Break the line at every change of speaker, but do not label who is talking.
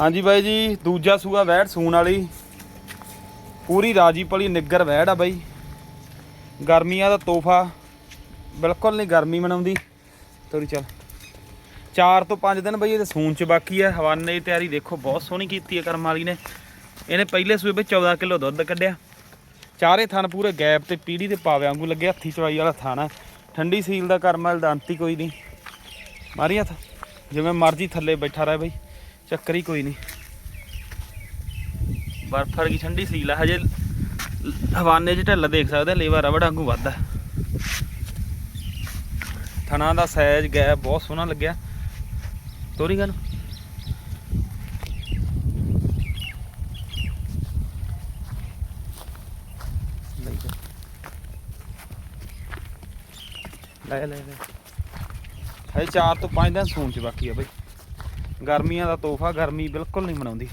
ਹਾਂਜੀ ਬਾਈ ਜੀ, ਦੂਜਾ ਸੂਆ ਵੈੜ ਸੂਣ ਵਾਲੀ। ਪੂਰੀ ਰਾਜੀ ਪਲੀ ਨਿੱਗਰ ਵੈੜ ਆ ਬਾਈ। ਗਰਮੀਆਂ ਦਾ ਤੋਹਫਾ ਬਿਲਕੁਲ ਨਹੀਂ ਗਰਮੀ ਮਨਾਉਂਦੀ। ਤੋਰੀ ਚੱਲ। 4 ਤੋਂ 5 ਦਿਨ ਬਈ ਇਹਦੇ ਸੂਨ ਚ ਬਾਕੀ ਹੈ ਹਵਾਨੇ ਦੀ ਤਿਆਰੀ ਦੇਖੋ, ਬਹੁਤ ਸੋਹਣੀ ਕੀਤੀ ਹੈ ਕਰਮ ਵਾਲੀ ਨੇ। ਇਹਨੇ ਪਹਿਲੇ ਸੂਏ ਵਿੱਚ 14 ਕਿਲੋ ਦੁੱਧ ਕੱਢਿਆ। ਚਾਰੇ ਥਣ ਪੂਰੇ ਗੈਪ ਤੇ ਪੀੜੀ ਤੇ ਪਾਵੇ ਵਾਂਗੂ ਲੱਗੇ, ਹੱਥੀ ਚਵਾਈ ਵਾਲਾ ਥਾਣਾ ਠੰਡੀ ਸੀਲ ਦਾ ਕਰਮ ਵਾਲ ਦਾ ਅੰਤ ਹੀ ਕੋਈ ਨਹੀਂ। ਮਾਰੀ ਹੱਥ, ਜਿਵੇਂ ਮਰਜ਼ੀ ਥੱਲੇ ਬੈਠਾ ਰਹੇ ਬਈ। ਚੱਕਰ ਹੀ ਕੋਈ ਨਹੀਂ। ਬਰਫ ਵਰਗੀ ਠੰਡੀ ਸੀਲ ਆ, ਹਜੇ ਹਵਾਨੇ 'ਚ ਢਿੱਲ ਦੇਖ ਸਕਦੇ ਲੇਵਾ ਰਵੜ ਵਾਂਗੂ ਵੱਧਦਾ ਥਣਾ ਦਾ ਸਾਈਜ਼, ਗੈਪ ਬਹੁਤ ਸੋਹਣਾ ਲੱਗਿਆ। ਤੋਰੀ ਗੱਲ। ਲੈ ਲੈ ਲੈ ਹਜੇ 4 ਤੋਂ 5 ਦਿਨ ਸੂਣ ਚ ਬਾਕੀ ਆ ਬਈ। ਗਰਮੀਆਂ ਦਾ ਤੋਹਫਾ ਗਰਮੀ ਬਿਲਕੁਲ ਨਹੀਂ ਮਨਾਉਂਦੀ।